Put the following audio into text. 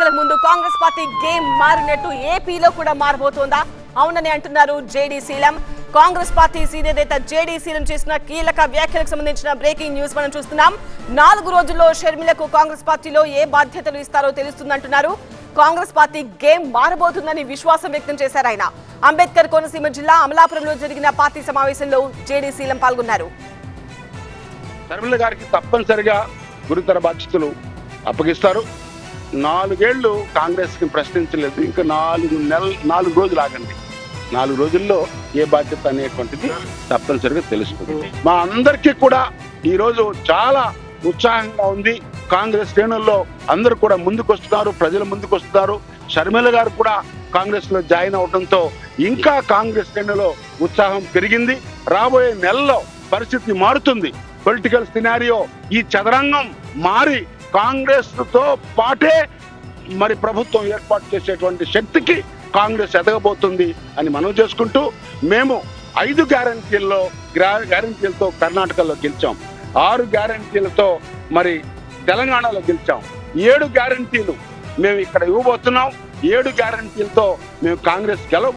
ఎన్నికల ముందు Congress party game మారినట్టు ఏపీలో కూడా మారబోతోందా? అవునని అంటున్నారు JD Seelam Congress party senior నేత జేడీ సీలం చేసిన కీలక వ్యాఖ్యలకు సంబంధించిన బ్రేకింగ్ న్యూస్ మనం చూస్తున్నాం. నాలుగు రోజుల్లో షర్మిలకు కాంగ్రెస్ పార్టీలో ఏ బాధ్యతలు ఇస్తారో తెలుస్తుందంటున్నారు. కాంగ్రెస్ పార్టీ గేమ్ మారబోతుందని విశ్వాసం వ్యక్తం చేశారు ఆయన. అంబేద్కర్ కోనసీమ జిల్లా అమలాపురంలో జరిగిన పార్టీ సమావేశంలో జేడీ సీలం పాల్గొన్నారు. శర్మిల గారికి తప్పనిసరిగా గురుతర బాధ్యతలు అప్పగిస్తారు. నాలుగేళ్ళు కాంగ్రెస్కి ప్రశ్నించలేదు. ఇంకా నాలుగు నెల నాలుగు రోజులు ఆగండి. నాలుగు రోజుల్లో ఏ బాధ్యత అనేటువంటిది తప్పనిసరిగా తెలుస్తుంది. మా అందరికీ కూడా ఈ రోజు చాలా ఉత్సాహంగా ఉంది. కాంగ్రెస్ శ్రేణుల్లో అందరూ కూడా ముందుకు వస్తున్నారు ప్రజలు ముందుకు వస్తున్నారు షర్మిల గారు కూడా కాంగ్రెస్లో జాయిన్ అవడంతో ఇంకా కాంగ్రెస్ శ్రేణులో ఉత్సాహం పెరిగింది. రాబోయే నెలలో పరిస్థితి మారుతుంది. పొలిటికల్ సినారియో ఈ చదరంగం మారి కాంగ్రెస్తో పాటే మరి ప్రభుత్వం ఏర్పాటు చేసేటువంటి శక్తికి కాంగ్రెస్ ఎదగబోతుంది అని మనం చేసుకుంటూ మేము ఐదు గ్యారంటీల్లో గ్యారంటీలతో కర్ణాటకలో గెలిచాం. ఆరు గ్యారంటీలతో మరి తెలంగాణలో గెలిచాం. ఏడు గ్యారంటీలు మేము ఇక్కడ ఇవ్వబోతున్నాం. ఏడు గ్యారంటీలతో మేము కాంగ్రెస్ గెలవ